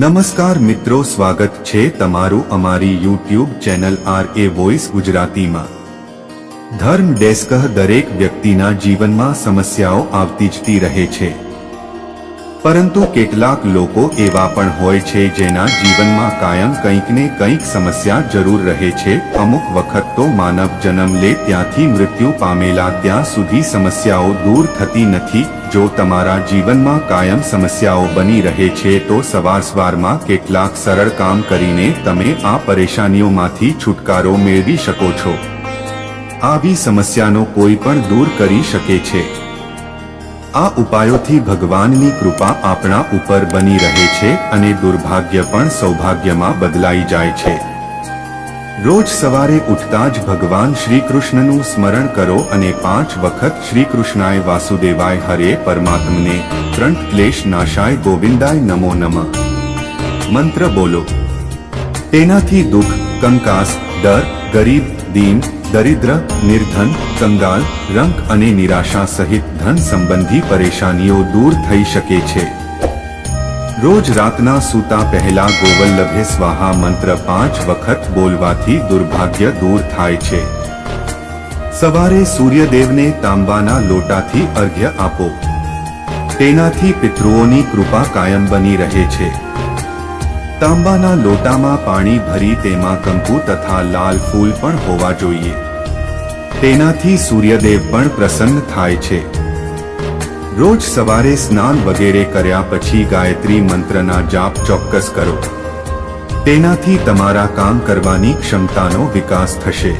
નમસ્કાર મિત્રો, સ્વાગત છે તમારું અમારી YouTube channel R A voice ગુજરાતીમાં. ધર્મ ડેસ્ક દરેક વ્યક્તિના જીવનમાં સમસ્યાઓ આવતી જતી રહે છે. પરંતુ કેટલાક લોકો એવા પણ હોય છે જેના જીવનમાં કાયમ કંઈક ને કંઈક સમસ્યા જરૂર રહે છે. અમુક વખત તો માનવ જન્મ લે ત્યાંથી મૃત્યુ પામેલા ત્યાં સુધી સમસ્યાઓ દૂર થતી નથી. જો તમારા જીવનમાં કાયમ સમસ્યાઓ બની રહે છે તો સવાર સવારમાં કેટલાક સરળ કામ કરીને તમે આ પરેશાનીઓમાંથી છુટકારો મેળવી શકો છો. આવી સમસ્યાનો કોઈ પણ દૂર કરી શકે છે. આ ઉપાયોથી ભગવાનની કૃપા આપણા ઉપર બની રહે છે અને દુર્ભાગ્ય પણ સૌભાગ્યમાં બદલાઈ જાય છે. રોજ સવારે ઉઠતા જ ભગવાન શ્રી કૃષ્ણનું સ્મરણ કરો અને પાંચ વખત શ્રી કૃષ્ણાય વાસુદેવાય હરે પરમાત્મને ત્રણ ક્લેશ નાશાય ગોવિંદાય નમો નમઃ. મંત્ર બોલો. તેનાથી દુઃખ, કંકાસ, ડર, ગરીબ, દીન દરિદ્ર, નિર્ધન કંગાલ રંક અને નિરાશા સહિત ધન સંબંધી પરેશાનીઓ દૂર થઈ શકે છે. રોજ રાતના સૂતા પહેલા ગોવલ્લભે સ્વાહા મંત્ર પાંચ વખત બોલવાથી દુર્ભાગ્ય દૂર થાય છે. સવારે સૂર્યદેવને તાંબાના લોટાથી અર્ઘ્ય આપો. તેનાથી પિતૃઓની કૃપા કાયમ બની રહે છે. તાંબાના લોટામાં પાણી ભરી તેમાં કંકુ તથા લાલ ફૂલ પણ હોવા જોઈએ. તેનાથી સૂર્યદેવ પણ પ્રસન્ન થાય છે. રોજ સવારે સ્નાન વગેરે કર્યા પછી ગાયત્રી મંત્રના જાપ ચોક્કસ કરો. તેનાથી તમારા કામ કરવાની ક્ષમતાનો વિકાસ થશે.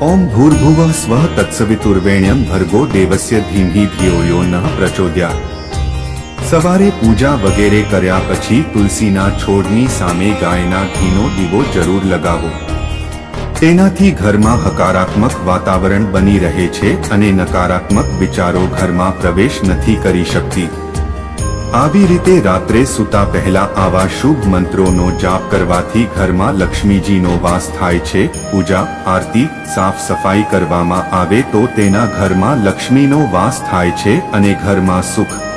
ઓમ ભૂર્ભુવ સ્વ તત્સવિતુર્વેણ્યમ ભર્ગો દેવસ્ય ધીમી ધિયો નઃ પ્રચોદ્યા સવારે પૂજા વગેરે કર્યા પછી તુલસીના છોડની સામે ગાયના ઘીનો દીવો જરૂર લગાવો. તેનાથી ઘરમાં હકારાત્મક વાતાવરણ બની રહે છે અને નકારાત્મક વિચારો ઘરમાં પ્રવેશ નથી કરી શકતી. આવી રીતે રાત્રે સૂતા પહેલા આવા શુભ મંત્રોનો જાપ કરવાથી ઘરમાં લક્ષ્મીજીનો વાસ થાય છે, પૂજા, આરતી સાફ સફાઈ કરવામાં આવે તો તેના ઘરમાં લક્ષ્મીનો વાસ થાય છે અને ઘરમાં સુખ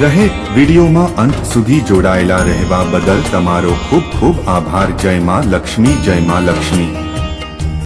રહે વિડીયોમાં અંત સુધી જોડાયેલા રહેવા બદલ તમારો ખૂબ ખૂબ આભાર. જય માં લક્ષ્મી, જય માં લક્ષ્મી.